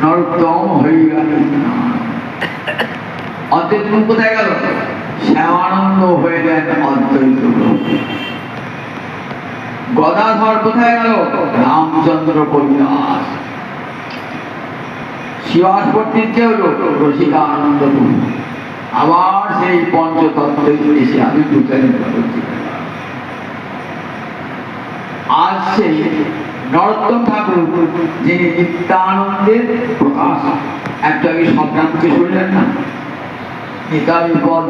নরোত্তম হয়ে গেল। অদ্বৈত কোথায় গেল? শ্যামানন্দ হয়ে গেল অদ্বৈত গদাধর কোথায় গেল? রামচন্দ্র কৈলাস। শিবাসপট্টির কে হলো রসিকানন্দ আবার সেই পঞ্চতত্ত্বে এসে আমি প্রচারিত করছি আজ সেই নরোত্তম ঠাকুর, যিনি নিত্যানন্দের প্রকাশ একটু আগে সংগ্রামকে শুনলেন না? নিতাই পদ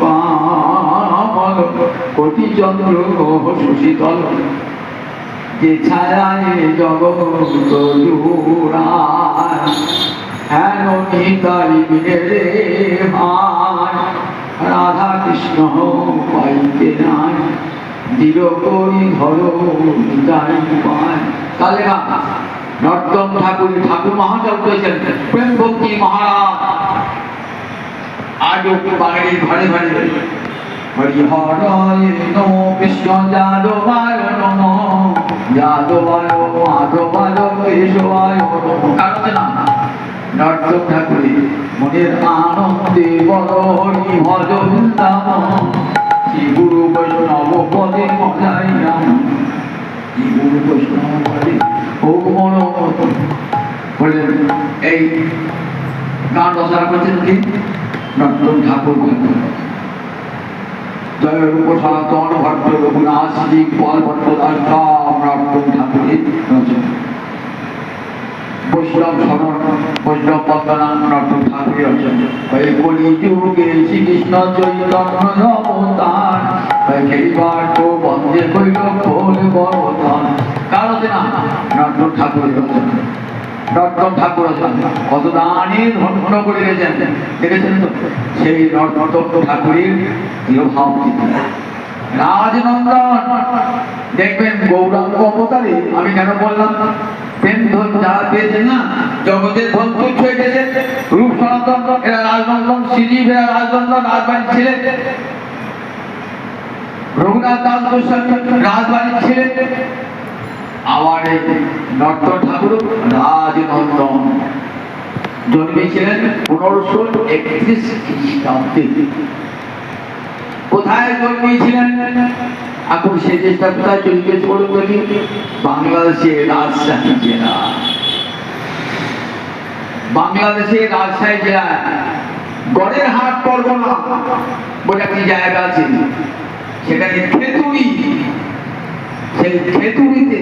পামল কোটি চন্দ্র সুশীতল। যে ছায়ায় জগৎ জুড়ায়, হেন নিতাই বিনে রে ভাই। রাধা কৃষ্ণ পাইতে নাই। দৃঢ় ধরো তাহলে না নর্তম ঠাকুর ঠাকুর মহাশয় করেছেন প্রেম ভক্তি মহারাজ আজও বাঙালির ঘরে ঘরে হরিহরায় নম কৃষ্ণ যাদবায় নম যাদবায় মাধবায় কেশবায় নম কারণ না নর্তক ঠাকুরের মনের আনন্দে বড় হরি ভজন দাম পদে শ্রী গুরু বৈষ্ণব ও মন বললেন, এই গান রচনা করছেন কি? নর্তন ঠাকুর জয় রূপ সনাতন ভট্ট রঘুনাথ শ্রী পল ভট্ট দাস রাম বৈষ্ণব স্মরণ বৈষ্ণব বন্দনা নর্তন ঠাকুরের রচনা। কলি যুগে শ্রীকৃষ্ণ চৈতন্য দেখবেন গৌরাঙ্গ অবতারে, আমি কেন বললাম? প্রেম ধন যারা পেয়েছেন না, জগতের ধন তুচ্ছ হয়ে গেছে রূপ সনাতন, এরা রাজনন্দন, শ্রীজীব এরা রাজনন্দন রাজবাড়ির ছিলেন রঘুনাথ দাস গোস্বামী রাজবাড়ির ছিলেন আবার এই নট্ট ঠাকুর রাজনন্দন। জন্মেছিলেন পনেরোশো একত্রিশ খ্রিস্টাব্দে। কোথায় জন্মেছিলেন? এখন সে চেষ্টা কোথায় চলবে বলুন দেখি বাংলাদেশে রাজশাহী জেলা। বাংলাদেশে রাজশাহী জেলা গড়ের হাট পরগনা। বলে একটি জায়গা আছে? সেখানে খেতুরি সেই খেতুরিতে